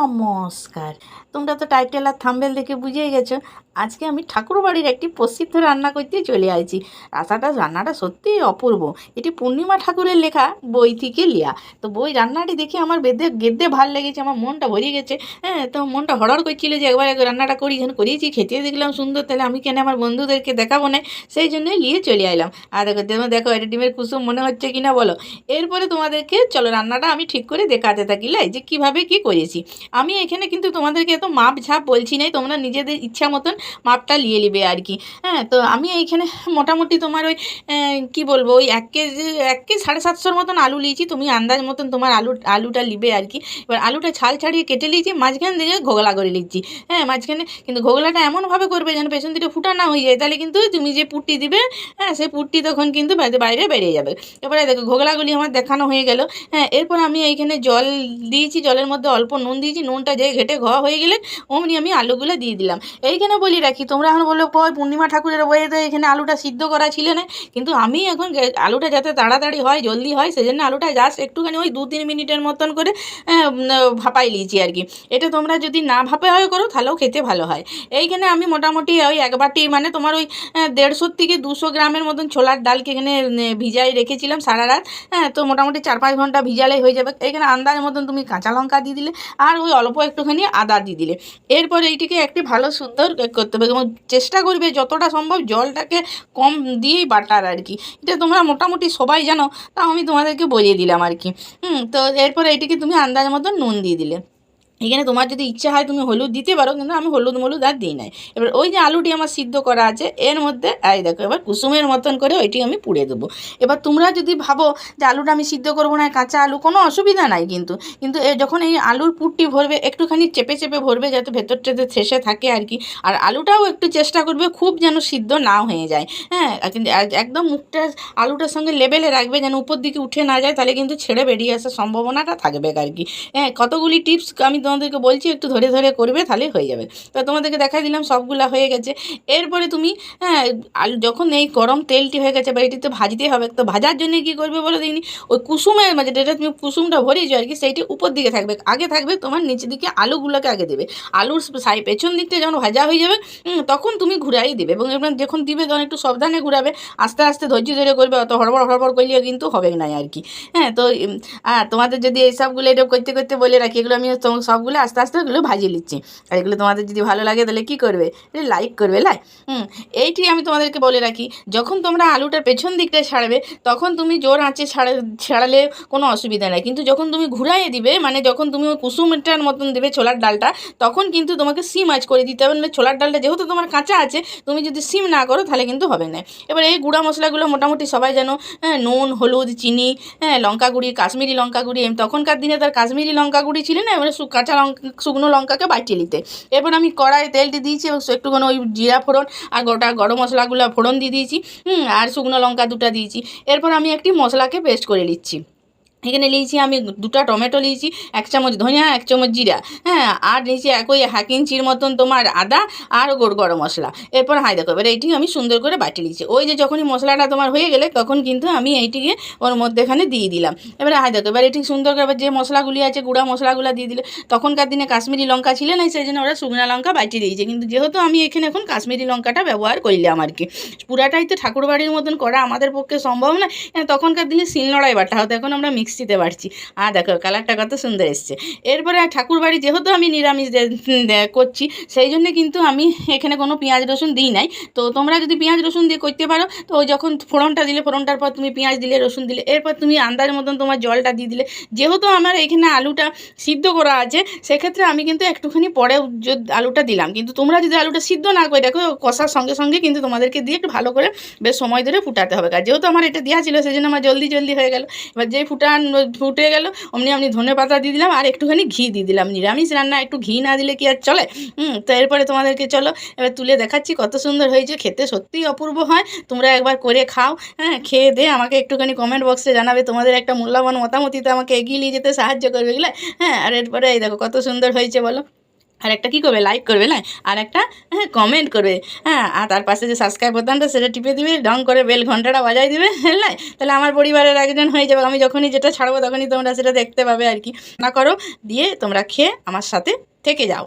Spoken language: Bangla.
নমস্কার। তোমরা তো টাইটেল আর থাম্বেল দেখে বুঝেই গেছো। আজকে আমি ঠাকুরবাড়ির একটি প্রসিদ্ধ রান্না করতে চলে আইছি। রান্নাটা রান্নাটা সত্যিই অপূর্ব। এটি পূর্ণিমা ঠাকুরের লেখা বই থেকে লিয়া। তো বই রান্নাটি দেখে আমার বেদে গেদ্দে ভালো লেগেছে, আমার মনটা ভরে গেছে। হ্যাঁ তো মনটা হড়হড় করছিল যে একবার রান্নাটা করি যখন করিয়েছি খেতে দেখলাম সুন্দর, তাহলে আমি কেন আমার বন্ধুদেরকে দেখাবো না? সেই জন্যই নিয়ে চলে আইলাম। আর দেখো দেখো, এটা ডিমের কুসুম মনে হচ্ছে কিনা বলো? এরপরে তোমাদেরকে, চলো রান্নাটা আমি ঠিক করে দেখাতে থাকি, লাই, যে কীভাবে কি করেছি। আমি এখানে কিন্তু তোমাদেরকে এত মাপ ঝাপ বলছি নাই, তোমরা নিজেদের ইচ্ছা মতন মাপটা নিয়ে নিবে আর কি। হ্যাঁ তো আমি এইখানে মোটামুটি তোমার ওই কি বলব, ওই এক কেজি এক কেজি সাড়ে সাতশোর মতন আলু নিয়েছি, তুমি আন্দাজ মতন তোমার আলু, আলুটা নিবে আর কি। এবার আলুটা ছাল ছাড়িয়ে কেটে নিয়েছি, মাঝখান থেকে ঘোগলা করে নিচ্ছি। হ্যাঁ মাঝখানে কিন্তু ঘোগলাটা এমনভাবে করবে যেন পেছন দিকে ফুটা না হয়ে যায়, তাহলে কিন্তু তুমি যে পুট্টি দিবে হ্যাঁ সেই পুট্টি তখন কিন্তু বাইরে বেরিয়ে যাবে। এবারে দেখো, ঘোগলাগুলি আমার দেখানো হয়ে গেল। হ্যাঁ এরপর আমি এইখানে জল দিয়েছি, জলের মধ্যে অল্প নুন দিয়েছি নুনটা যে ঘেটে ঘ হয়ে গেলে অমনি আমি আলুগুলো দিয়ে দিলাম। এইখানে বলি রাখি, তোমরা এখন বলো কয় পূর্ণিমা ঠাকুরের বইয়েতে এখানে আলুটা সিদ্ধ করা ছিল না? কিন্তু আমি এখন আলুটা যাতে তাড়াতাড়ি হয়, জলদি হয়, সেজন্য আলুটা জাস্ট একটুখানি ওই দু তিন মিনিটের মতন করে ভাপাই নিয়েছি আর কি। এটা তোমরা যদি না ভাপে হয় করো, তাহলেও খেতে ভালো হয়। এইখানে আমি মোটামুটি ওই এক বাটি মানে তোমার ওই দেড়শো থেকে দুশো গ্রামের মতন ছোলার ডালকে এখানে ভিজাই রেখেছিলাম সারা রাত। হ্যাঁ তো মোটামুটি চার পাঁচ ঘণ্টা ভিজালেই হয়ে যাবে। এখানে আন্দাজ মতন তুমি কাঁচা লঙ্কা দিয়ে দিলে। আর ওই অল্প একটুখানি আদা দিয়ে দিলে। এরপর এইটিকে একটি ভালো সুন্দর করতে হবে এবং চেষ্টা করবে যতটা সম্ভব জলটাকে কম দিয়েই বাটার আর কি। এটা তোমরা মোটামুটি সবাই জানো, তাও আমি তোমাদেরকে বলিয়ে দিলাম আর কি। হুম, তো এরপর এইটিকে তুমি আন্দাজ মতো নুন দিয়ে দিলে। এখানে তোমার যদি ইচ্ছা হয় তুমি হলুদ দিতে পারো, কিন্তু আমি হলুদ মলুদ আর দিই নাই। এবার ওই যে আলুটি আমার সিদ্ধ করা আছে, এর মধ্যে, এই দেখো, এবার কুসুমের মতন করে ওইটি আমি পুড়ে দেবো। এবার তোমরা যদি ভাবো যে আলুটা আমি সিদ্ধ করব না, কাঁচা আলু, কোনো অসুবিধা নাই কিন্তু। কিন্তু যখন এই আলুর পুরটি ভরবে, একটুখানি চেপে চেপে ভরবে, যাতে ভেতরটাতে শেষে থাকে আর কি, আর আলুটাও একটু চেষ্টা করবে খুব যেন সিদ্ধ না হয়ে যায়। হ্যাঁ কিন্তু একদম মুখটা, আলুটার সঙ্গে লেবেলে রাখবে যেন উপর দিকে উঠে না যায়, তাহলে কিন্তু ছেড়ে বেরিয়ে আসার সম্ভাবনাটা থাকবে আর কি। হ্যাঁ কতগুলি টিপস আমি তোমাদেরকে বলছি, একটু ধরে ধরে করবে, তাহলে হয়ে যাবে। তো তোমাদেরকে দেখাই দিলাম, সবগুলা হয়ে গেছে। এরপরে তুমি হ্যাঁ আলু যখন এই গরম তেলটি হয়ে গেছে, বা এটিতে ভাজতে হবে, তো ভাজার জন্য কি করবে বলো দেখিনি ওই কুসুমের মাঝে যেটা তুমি কুসুমটা ভরিয়েছো আর কি, সেইটি উপর দিকে থাকবে। আগে থাকবে তোমার নিচের দিকে আলুগুলোকে আগে দেবে। আলুর সাই, পেছন দিকটা যখন ভাজা হয়ে যাবে তখন তুমি ঘুরাই দেবে এবং যখন দিবে, তখন একটু সাবধানে ঘুরাবে। আস্তে আস্তে ধৈর্য ধরে করবে, অত হড়বড় হড়বড় করলেও কিন্তু হবে না আর কি। হ্যাঁ তো আর তোমাদের যদি এই সবগুলো এটা করতে করতে বলে রাখি, এগুলো আমি তো- সবগুলো আস্তে আস্তে এগুলো ভাজিয়ে নিচ্ছি। আর এগুলো তোমাদের যদি ভালো লাগে তাহলে কি করবে? লাইক করবে, লাই? হুম, এইটি আমি তোমাদেরকে বলে রাখি, যখন তোমরা আলুটার পেছন দিকটা ছাড়বে, তখন তুমি জোর আঁচে ছাড়া, ছাড়ালে কোনো অসুবিধা নাই। কিন্তু যখন তুমি ঘুরাইয়ে দিবে মানে যখন তুমি ওই কুসুমটার মতন দেবে ছোলার ডালটা, তখন কিন্তু তোমাকে সিম আঁচ করে দিতে হবে। নাহলে ছোলার ডালটা যেহেতু তোমার কাঁচা আছে, তুমি যদি সিম না করো তাহলে কিন্তু হবে না। এবার এই গুঁড়া মশলাগুলো মোটামুটি সবাই জানো হ্যাঁ নুন, হলুদ, চিনি হ্যাঁ লঙ্কা গুঁড়ি, কাশ্মীরি লঙ্কা গুঁড়ি তখনকার দিনে তার কাশ্মীরি লঙ্কা গুঁড়ি ছিল না, এবারে কাঁচা লঙ্কা, শুকনো লঙ্কাকে বাটিয়ে নিতে। এরপর আমি কড়াই তেলটি দিয়েছি এবং একটুখানি ওই জিরা ফোড়ন আর গোটা গরম মশলাগুলো ফোড়ন দিয়ে দিয়েছি আর শুকনো লঙ্কা দুটা দিয়েছি। এরপর আমি একটি মশলাকে পেস্ট করে নিচ্ছি। এখানে নিয়েছি আমি দুটো টমেটো নিয়েছি এক চামচ ধনিয়া এক চামচ জিরা। হ্যাঁ আর নিয়েছি একই হাক ইঞ্চির মতন তোমার আদা আর গোড় গরম মশলা। এরপর হাই দেখো এবার এইটি আমি সুন্দর করে বাটি নিয়েছি ওই যে যখনই মশলাটা তোমার হয়ে গেলে তখন কিন্তু আমি এইটিকে ওর মধ্যেখানে দিয়ে দিলাম। এবারে হাই দেখো এবার এটি সুন্দর করে যে মশলাগুলি আছে গুঁড়া মশলাগুলো দিয়ে দিলে তখনকার দিনে কাশ্মীরি লঙ্কা ছিল না সেই জন্য ওরা শুকনো লঙ্কা বাটি দিয়েছে। কিন্তু যেহেতু আমি এখানে এখন কাশ্মীরি লঙ্কাটা ব্যবহার করলাম আর কি। পুরাটাই তো ঠাকুর বাড়ির মতন করা আমাদের পক্ষে সম্ভব না হ্যাঁ, তখনকার দিনে শিল শিলনোড়ায় বাটা হতো এখন আমরা মিক্সিতে বাড়ছি আর দেখো কালারটা কত সুন্দর এসছে। এরপরে ঠাকুর বাড়ি যেহেতু আমি নিরামিষ করছি, সেই জন্য কিন্তু আমি এখানে কোনো পেঁয়াজ রসুন দিই নাই। তো তোমরা যদি পেঁয়াজ রসুন দিয়ে করতে পারো, তো যখন ফোড়নটা দিলে, ফোড়নটার পর তুমি পেঁয়াজ দিলে, রসুন দিলে, এরপর তুমি আন্দাজ মতন তোমার জলটা দিয়ে দিলে। যেহেতু আমার এখানে আলুটা সিদ্ধ করা আছে, সেক্ষেত্রে আমি কিন্তু একটুখানি পরে আলুটা দিলাম। কিন্তু তোমরা যদি আলুটা সিদ্ধ না করে দেখো, কষার সঙ্গে সঙ্গে কিন্তু তোমাদেরকে দিয়ে একটু ভালো করে বেশ সময় ধরে ফুটাতে হবে। যেহেতু আমার এটা দেওয়া ছিল, সেই জন্য আমার জলদি জলদি হয়ে গেল। এবার যেই ফুটান ফুটে গেল, অমনি আমি ধনে পাতা দিয়ে দিলাম আর একটুখানি ঘি দিয়ে দিলাম। নিরামিষ রান্না, একটু ঘি না দিলে কি আর চলে? হুম, তো এরপরে তোমাদেরকে চলো, এবার তুলে দেখাচ্ছি কত সুন্দর হয়েছে, খেতে সত্যিই অপূর্ব হয়। তোমরা একবার করে খাও হ্যাঁ খেয়ে দে, আমাকে একটুখানি কমেন্ট বক্সে জানাবে তোমাদের একটা মূল্যবান মতামতিতে আমাকে এগিয়ে নিয়ে যেতে সাহায্য করবে এগুলো হ্যাঁ আর এরপরে এই দেখো কত সুন্দর হয়েছে, বলো। আর একটা কী করবে? লাইক করবে, না? আর একটা হ্যাঁ কমেন্ট করবে। হ্যাঁ আর তার পাশে যে সাবস্ক্রাইব বোতামটা সেটা টিপে দিবে ডং করে বেল ঘন্টাটা বাজাই দিবে হ্যাঁ তাহলে আমার পরিবারের একজন হয়ে যাবে। আমি যখনই যেটা ছাড়বো, তখনই তোমরা সেটা দেখতে পাবে আর কি। না করো, দিয়ে তোমরা খেয়ে আমার সাথে থেকে যাও।